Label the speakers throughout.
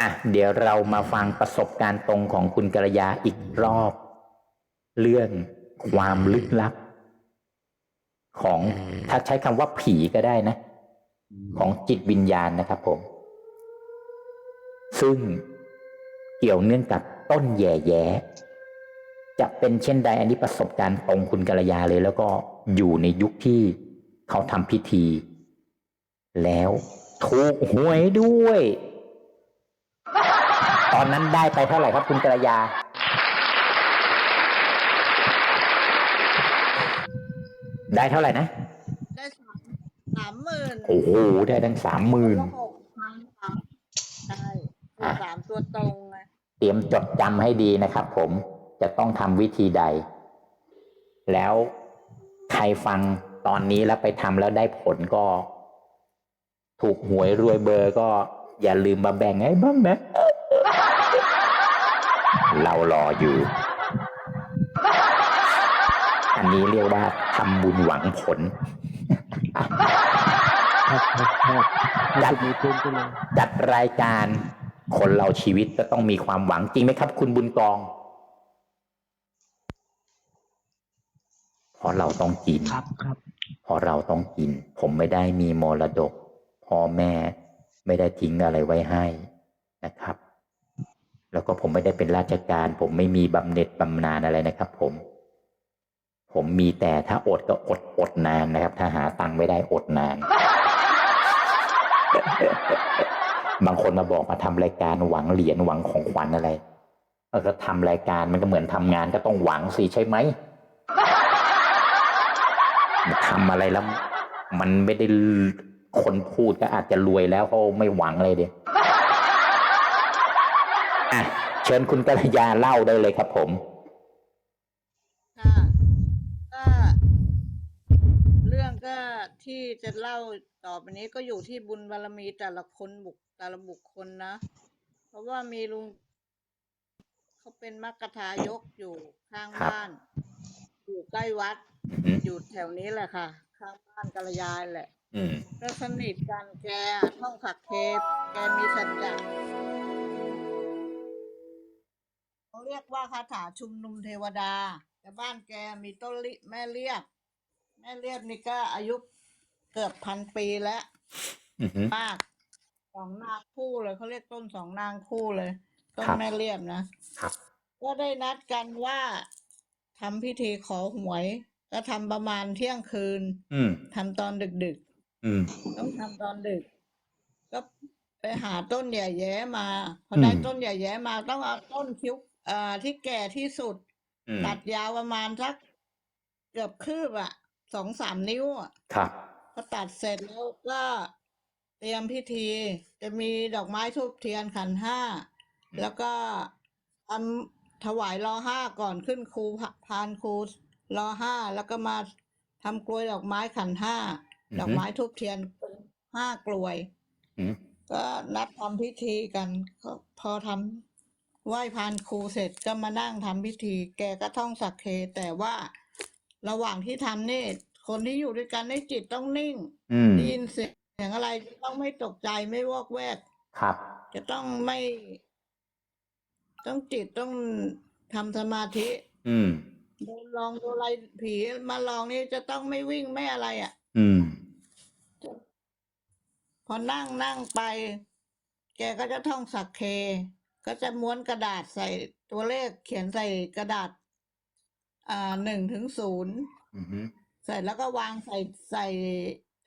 Speaker 1: อะเดี๋ยวเรามาฟังประสบการณ์ตรงของคุณกัลยาอีกรอบ เรื่องความลึกลับ ของถ้าใช้คำว่าผีก็ได้นะ ของจิตวิญญาณนะครับผม ซึ่งเกี่ยวเนื่องกับต้นแย่แยจะเป็นเช่นใดอันนี้ประสบการณ์ตรงคุณกัลยาเลย แล้วก็อยู่ในยุคที่เขาทำพิธี แล้วถูกหวยด้วย ตอนนั้นได้ไปเท่าไหร่ครับคุณกัลยา ได้เท่าไหร่นะ
Speaker 2: ได้สามสามหมื่น
Speaker 1: โอ้โห ได้ทั้งสามหมื่น
Speaker 2: หกพันสามใช่ถูกสามตัวตรงไง
Speaker 1: เตรียมจดจำให้ดีนะครับผมจะต้องทำวิธีใด แล้วใครฟังตอนนี้แล้วไปทำแล้วได้ผลก็ ถูกหวยรวยเบอร์ก็อย่าลืมมาแบ่งให้บ้างนะ เรารออยู่ อันนี้เรียกว่าทำบุญหวังผล
Speaker 3: ครับครับครับจัดมีเพิ่มขึ้นเลย
Speaker 1: จัดรายการคนเราชีวิตก็ต้องมีความหวังจริงไหมครับ คุณบุญกอง เพราะเราต้องกิน
Speaker 3: ครับครับ
Speaker 1: เพราะเราต้องกิน ผมไม่ได้มีมรดกพ่อแม่ไม่ได้ทิ้งอะไรไว้ให้นะครับ แล้วก็ผมไม่ได้เป็นราชการ ผมไม่มีบำเหน็จบำนาญอะไรนะครับ ผม ผมมีแต่ถ้าอดก็อดอดนานนะครับ ถ้าหาตังค์ไม่ได้อดนาน บางคนมาบอกมาทำรายการหวังเหรียญหวังของขวัญอะไรก็ทำรายการมันก็เหมือนทำงานก็ต้องหวังสิใช่ไหมทำอะไรแล้ว มันไม่ได้คนพูดก็อาจจะรวยแล้วเขาไม่หวังอะไรเดีย อะเชิญคุณกัลยาเล่าได้เลยครับผม
Speaker 2: ค่ะก็เรื่องก็ที่จะเล่าต่อไปนี้ก็อยู่ที่บุญบารมีแต่ละคนบุคแต่ละบุคคลนะ เพราะว่ามีลุงเขาเป็นมักกะทายกอยู่ข้าง
Speaker 1: ครับ
Speaker 2: บ้าน อยู่ใกล้วัด
Speaker 1: อืม
Speaker 2: อยู่แถวนี้แหละค่ะ ข้างบ้านกัลยาแหละ
Speaker 1: อืม
Speaker 2: ก็สนิทกันแกท่องสักเทปแกมีสัจจะ เขาเรียกว่าคาถาชุมนุมเทวดา แต่บ้านแกมีต้นลิแม่เรียบ แม่เรียบนี่ก็อายุเกือบพันปีแล้ว
Speaker 1: อืม
Speaker 2: มากสองนางคู่เลยเขาเรียกต้นสองนางคู่เลยต้น
Speaker 1: ครับ
Speaker 2: แม่เรียบนะ
Speaker 1: ครับ
Speaker 2: ก็ได้นัดกันว่าทำพิธีขอหวย ก็ทำประมาณเที่ยงคืน
Speaker 1: อืม
Speaker 2: ทำตอนดึกๆ
Speaker 1: อืม
Speaker 2: ต้องทำตอนดึก ก็ไปหาต้นใหญ่แย้มา พอ
Speaker 1: อืม
Speaker 2: ได้ต้นใหญ่แย้มาต้องเอาต้นคิ้ว เอ่อที่แก่ที่สุด
Speaker 1: อืม
Speaker 2: ตัดยาวประมาณสักเกือบคืบอะสองสามนิ้วอะ
Speaker 1: ครับ
Speaker 2: พอตัดเสร็จแล้วก็เตรียมพิธี จะมีดอกไม้ทูบเทียนขันห้าแล้วก็ทำถวายรอห้าก่อนขึ้นครูพานครูรอห้าแล้วก็มาทำกลวยดอกไม้ขันห้า
Speaker 1: อือฮึ
Speaker 2: ดอกไม้ทูบเทียนเป็นห้ากลวย
Speaker 1: อืม
Speaker 2: ก็นัดทำพิธีกันก็พอทำ ไหว้พานครูเสร็จก็มานั่งทำพิธี แกก็ท่องสักเค แต่ว่าระหว่างที่ทำนี่คนที่อยู่ด้วยกันในจิตต้องนิ่ง
Speaker 1: อืม
Speaker 2: ได้ยินเสียงอะไรต้องไม่ตกใจไม่วอกแวก
Speaker 1: ครับ
Speaker 2: จะต้องไม่ ต้องจิตต้องทำสมาธิ
Speaker 1: อืม
Speaker 2: โดนลองโดนอะไรผีมาลองนี่จะต้องไม่วิ่งไม่อะไรอะ
Speaker 1: อืม
Speaker 2: พอนั่งนั่งไป แกก็จะท่องสักเค ก็จะม้วนกระดาษใส่ตัวเลขเขียนใส่กระดาษ อ่าหนึ่งถึงศูนย์
Speaker 1: อืม
Speaker 2: ใส่แล้วก็วางใส่ใส่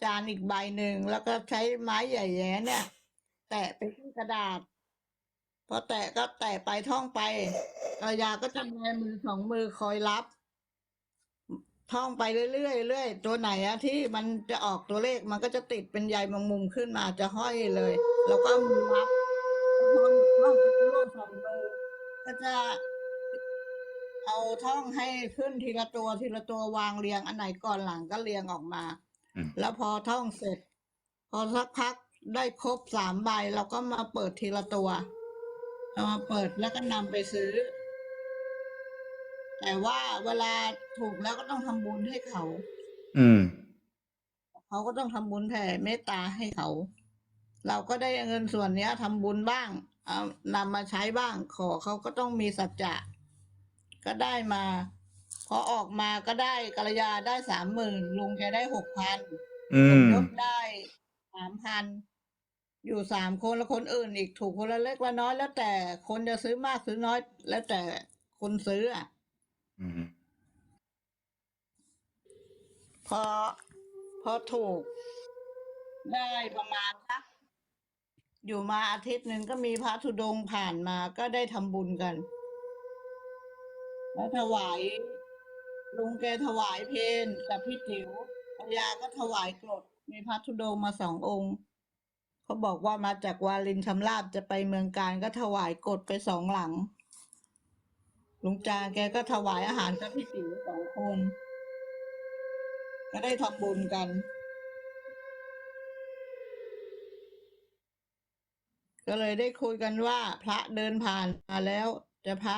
Speaker 2: จานอีกใบหนึ่งแล้วก็ใช้ไม้ใหญ่แย้เนี่ย แตะไปที่กระดาษพอแตะก็แตะไปท่องไปกระยาก็จะแบมือสองมือคอยรับ ท่องไปเรื่อยๆเรื่อยตัวไหนอะที่มันจะออกตัวเลขมันก็จะติดเป็นใยแมงมุมขึ้นมาจะห้อยเลย แล้วก็มือรับพอท่องไปเรื่อยๆ สองมือก็จะเอาท่องให้ขึ้นทีละตัวทีละตัววางเรียงอันไหนก่อนหลังก็เรียงออกมา
Speaker 1: อืม
Speaker 2: แล้วพอท่องเสร็จ พอสักพักได้ครบสามใบเราก็มาเปิดทีละตัวเอามาเปิดแล้วก็นำไปซื้อ แต่ว่าเวลาถูกแล้วก็ต้องทำบุญให้เขา
Speaker 1: อืม
Speaker 2: เขาก็ต้องทำบุญแผ่เมตตาให้เขา เราก็ได้เงินส่วนเนี้ยทำบุญบ้าง เอานำมาใช้บ้าง ขอเขาก็ต้องมีสัจจะ ก็ได้มา พอออกมาก็ได้กัลยาได้สามหมื่นลุงแกได้หกพัน
Speaker 1: อื
Speaker 2: สม
Speaker 1: ม
Speaker 2: ยศได้สามพันอยู่สามคนแล้วคนอื่นอีกถูกคนละเล็กละน้อยแล้วแต่คนจะซื้อมากซื้อน้อย แล้วแต่คนซื้ออะ
Speaker 1: อืม
Speaker 2: พอพอถูกได้ประมาณสัก อยู่มาอาทิตย์หนึ่งก็มีพระธุดงค์ผ่านมาก็ได้ทำบุญกัน แล้วถวายลุงแกถวายเพนกับพี่จิ๋วภรรยาก็ถวายกรด มีพระธุดงค์มาสององค์ เขาบอกว่ามาจากวาลินชำราบจะไปเมืองการก็ถวายกรดไปสองหลังลุงจางแกก็ถวายอาหารกับพี่จิ๋วสองคน ก็ได้ทำบุญกัน ก็เลยได้คุยกันว่า พระเดินผ่านมาแล้วจะพระ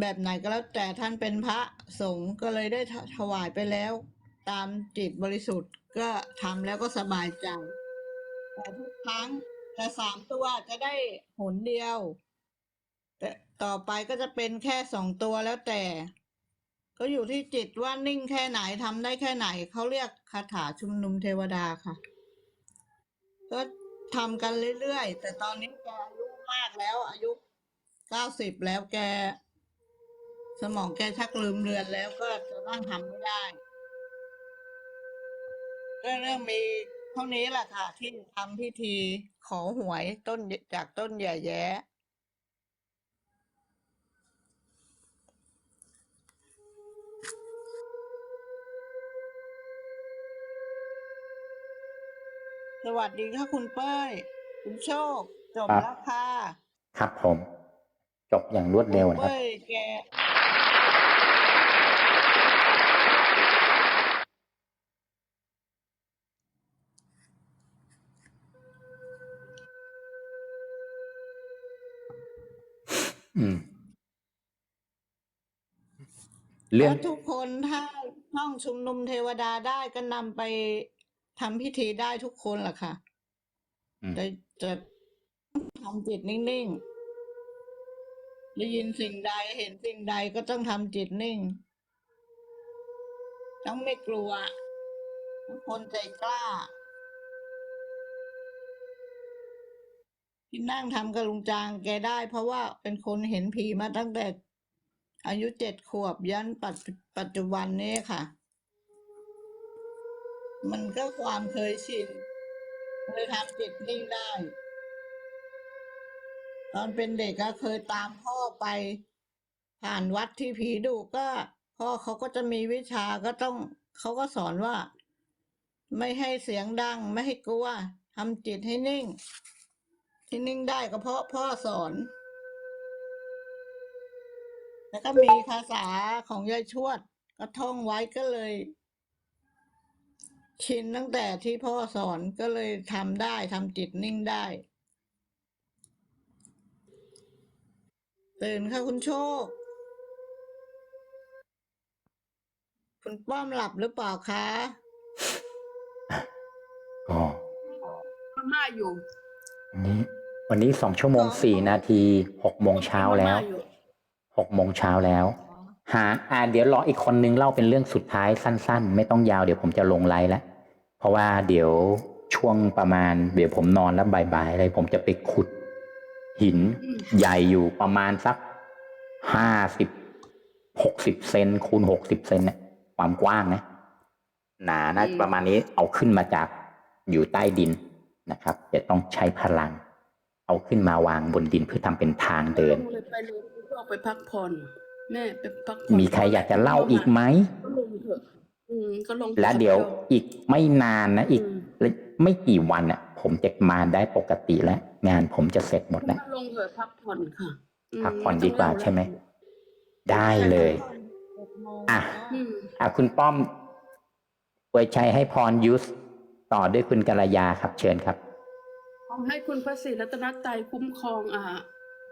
Speaker 2: แบบไหนก็แล้วแต่ท่านเป็นพระสงฆ์ก็เลยได้ถวายไปแล้ว ตามจิตบริสุทธิ์ก็ทำแล้วก็สบายใจแต่ทุกครั้งแต่สามตัวจะได้หนเดียว แต่ต่อไปก็จะเป็นแค่สองตัวแล้วแต่ ก็อยู่ที่จิตว่านิ่งแค่ไหนทำได้แค่ไหนเขาเรียกคาถาชุมนุมเทวดาค่ะ ก็ ทำกันเรื่อยๆ แต่ตอนนี้แกอายุมากแล้ว อายุเก้าสิบแล้วแก สมองแกชักลืมเรือนแล้วก็จะนั่งทำไม่ได้ก็เริ่มมีเท่านี้แหละค่ะ ที่ทำพิธีขอหวยต้นจากต้นใหญ่แย้ สวัสดีค่ะคุณเป้ย คุณโชค จบ
Speaker 1: ครับ
Speaker 2: แล้วค่ะ
Speaker 1: ครับผม จบอย่างรวดเร็วนะครับ
Speaker 2: เป้ยแก
Speaker 1: อืม เรื่อง
Speaker 2: แล้วทุกคนถ้าท่องชุมนุมเทวดาได้ก็นำไป ทำพิธีได้ทุกคนล่ะค่ะ
Speaker 1: อืม
Speaker 2: แต่จะทำจิตนิ่งๆ ได้ยินสิ่งใดเห็นสิ่งใดก็ต้องทำจิตนิ่ง ต้องไม่กลัวต้องคนใจกล้า ที่นั่งทำกับลุงจางแกได้ เพราะว่าเป็นคนเห็นผีมาตั้งแต่ อายุเจ็ดขวบยันปัจจุปัจจุบันนี้ค่ะ มันก็ความเคยชินเลยทำจิตนิ่งได้ ตอนเป็นเด็กก็เคยตามพ่อไป ผ่านวัดที่ผีดุก็ พ่อเขาก็จะมีวิชาก็ต้องเขาก็สอนว่า ไม่ให้เสียงดัง ไม่ให้กลัวทำจิตให้นิ่ง ที่นิ่งได้ก็เพราะพ่อสอน แล้วก็มีภาษาของยายชวด ก็ท่องไว้ก็เลย ชินตั้งแต่ที่พ่อสอนก็เลยทำได้ทำจิตนิ่งได้ ตื่นค่ะคุณโชค คุณป้อมหลับหรือเปล่าคะ
Speaker 1: ก็
Speaker 4: มาม่าอยู่
Speaker 1: วันนี้วันนี้สองชั่วโมงสี่นาทีหกโมงเช้าแล้ว
Speaker 4: มม่อยู่
Speaker 1: หกโมงเช้าแล้ว หา อ่า เดี๋ยวรออีกคนนึงเล่าเป็นเรื่องสุดท้ายสั้น ๆ ไม่ต้องยาวเดี๋ยวผมจะลงไลน์แล้ว เพราะว่าเดี๋ยวช่วงประมาณ เดี๋ยวผมนอนแล้วบ่ายๆอะไรผมจะไปขุด หิน
Speaker 4: อืม
Speaker 1: ใหญ่อยู่ประมาณสักห้าสิบหกสิบเซนคูณหกสิบเซนเนี่ยความกว้างนะหนานะประมาณนี้เอาขึ้นมาจากอยู่ใต้ดินนะครับ จะต้องใช้พลัง เอาขึ้นมาวางบนดินเพื่อทำเป็นทางเดิน
Speaker 4: ลงเลยไปเลยคุณพ่อไปพักผ่อนแม่ไปพักผ่อน
Speaker 1: มีใครอยากจะเล่าอีกไหม
Speaker 4: ก็ลงเถ อะอืม ก็ลง
Speaker 1: แล้วเดี๋ยวอีกไม่นานนะอีก
Speaker 4: ม
Speaker 1: ไม่กี่วันอะ ผมจะมาได้ปกติแล้ว งานผมจะเสร็จหมดแล้ว
Speaker 4: ก็ลงเถอะพักผ่อนค่ะม
Speaker 1: พักผ่อน
Speaker 4: ไต้
Speaker 1: ดี
Speaker 4: ง
Speaker 1: กว่า
Speaker 4: เล่
Speaker 1: ใช่ไหม
Speaker 4: แล้ว
Speaker 1: ได้เลย
Speaker 2: หกโมง
Speaker 1: อะ
Speaker 4: อืม
Speaker 1: อะคุณป้อมอวยชัยให้พรยุสต่อด้วยคุณกัลยาครับ เชิญครับ
Speaker 4: ขอให้คุณพระศรีรัตนตรัยคุ้มครองอ่า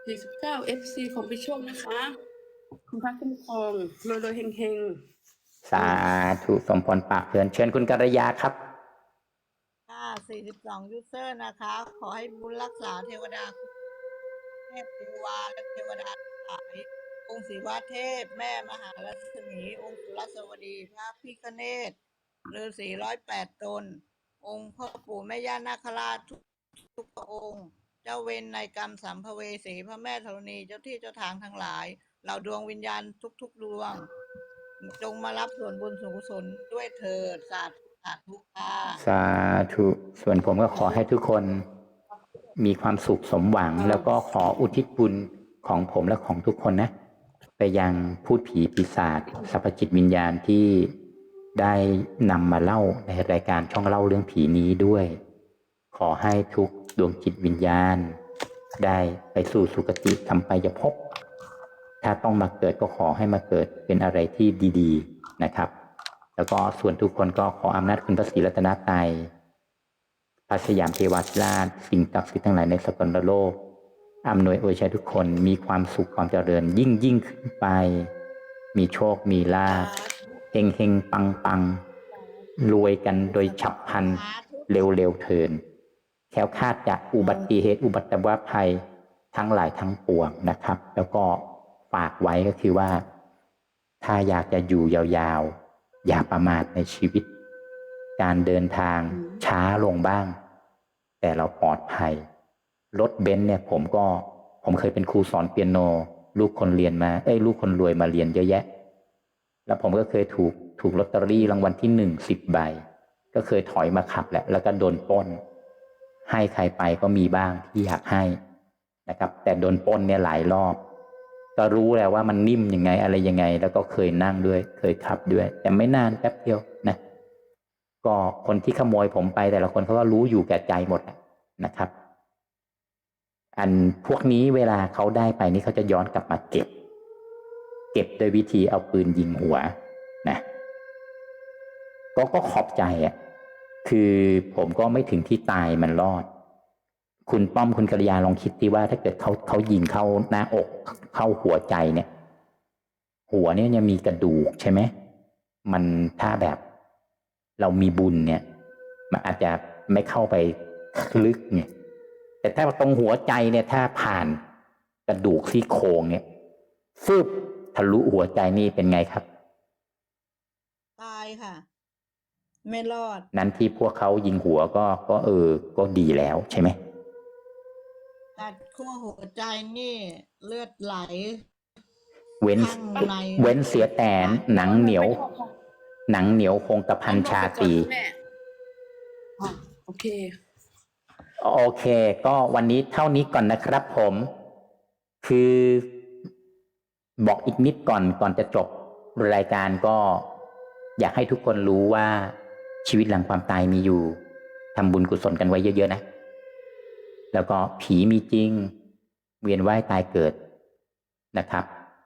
Speaker 4: 49 FC ของพี่โชคนะคะ คุณพระคุ้มครองรวยๆเฮง
Speaker 1: สาธุสมพรปากเพลินเชิญคุณกัลยาครับ
Speaker 2: ค่ะ42 ยูเซอร์นะคะ ขอให้บุญรักษาเทวดาเทพเทวาและเทวดาทั้งหลาย องค์ศิวะเทพ แม่มหาลักษมี องค์สุรสวดีพระพิฆเนศฤาษีร้อยแปดตน องค์พ่อปู่แม่ย่านาคราชทุกทุกพระองค์ เจ้าเวรในกรรมสัมภเวสีพระแม่ธรณีเจ้าที่เจ้าทางทั้งหลาย เหล่าดวงวิญญาณทุกๆดวง จงมารับส่วนบุญส่วนกุศลด้วยเถิดสาธุสาธุค่ะ
Speaker 1: สาธุส่วนผมก็ขอให้ทุกคนมีความสุขสมหวัง แล้วก็ขออุทิศบุญของผมและของทุกคนนะ ไปยังพูดผีปีศาจสัพพจิตวิญญาณที่ได้นำมาเล่าในรายการช่องเล่าเรื่องผีนี้ด้วย ขอให้ทุกดวงจิตวิญญาณ ได้ไปสู่สุคติทำไปยภพ ถ้าต้องมาเกิดก็ขอให้มาเกิดเป็นอะไรที่ดีๆนะครับ แล้วก็ส่วนทุกคนก็ขออำนาจคุณพระศรีรัตนตรัยพระสยามเทวาธิราชสิ่งศักดิ์สิทธิ์ทั้งหลายในสกลโลกอำนวยอวยชัยทุกคนมีความสุขความเจริญยิ่งยิ่งขึ้นไป มีโชคมีลาภเฮงเฮงปังปังรวยกันโดยฉับพลันเร็วๆเทินแคล้วคาดจากอุบัติเหตุอุบัติวภัยทั้งหลายทั้งปวงนะครับ แล้วก็ ฝากไว้ก็คือว่า ถ้าอยากจะอยู่ยาวๆ อย่าประมาทในชีวิต การเดินทางช้าลงบ้าง แต่เราปลอดภัย รถเบนซ์เนี่ยผมก็ผมเคยเป็นครูสอนเปียโน ลูกคนเรียนมา เอ้ยลูกคนรวยมาเรียนเยอะแยะ แล้วผมก็เคยถูกถูกลอตเตอรี่รางวัลที่หนึ่งสิบใบ ก็เคยถอยมาขับแหละแล้วก็โดนปล้น ให้ใครไปก็มีบ้างที่อยากให้นะครับ แต่โดนปล้นเนี่ยหลายรอบ ก็รู้แหละว่ามันนิ่มยังไงอะไรยังไง แล้วก็เคยนั่งด้วย เคยขับด้วย แต่ไม่นานแป๊บเดียวนะก็คนที่ขโมยผมไปแต่ละคนเขาก็รู้อยู่แก่ใจหมดนะครับ อันพวกนี้เวลาเขาได้ไปนี่เขาจะย้อนกลับมาเก็บ เก็บโดยวิธีเอาปืนยิงหัวนะก็ก็ขอบใจอะคือผมก็ไม่ถึงที่ตายมันรอด คุณป้อมคุณกริยาลองคิดดีว่าถ้าเกิดเขาเขายิงเข้าหน้าอกเข้าหัวใจเนี่ย หัวเนี่ยยังมีกระดูกใช่ไหมมันถ้าแบบเรามีบุญเนี่ย มันอาจจะไม่เข้าไปลึกเนี่ยแต่ถ้าตรงหัวใจเนี่ยถ้าผ่านกระดูกซี่โครงเนี่ยฟึบทะลุหัวใจนี่เป็นไงครับ
Speaker 2: ตายค่ะ ไม่รอด
Speaker 1: นั้นที่พวกเขายิงหัวก็ก็เออ ก็ดีแล้วใช่ไหม
Speaker 2: ตัดขั้วหัวใจนี่เลือดไหล
Speaker 1: เว้น
Speaker 2: ข้างใน
Speaker 1: เว้นเสียแต่หนังเหนียว หนังเหนียวคงกระพันชาตรี
Speaker 4: แม่อะโอเค
Speaker 1: โอเค ก็วันนี้เท่านี้ก่อนนะครับผม คือบอกอีกนิดก่อนก่อนจะจบรายการก็ อยากให้ทุกคนรู้ว่าชีวิตหลังความตายมีอยู่ทำบุญกุศลกันไว้เยอะ ๆ นะ แล้วก็ผีมีจริง เวียนว่ายตายเกิดนะครับ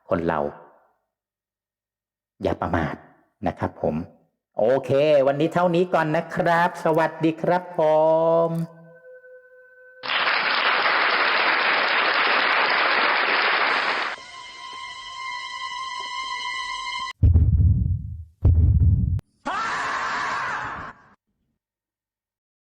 Speaker 1: คนเรา อย่าประมาทนะครับผม โอเค วันนี้เท่านี้ก่อนนะครับ สวัสดีครับผม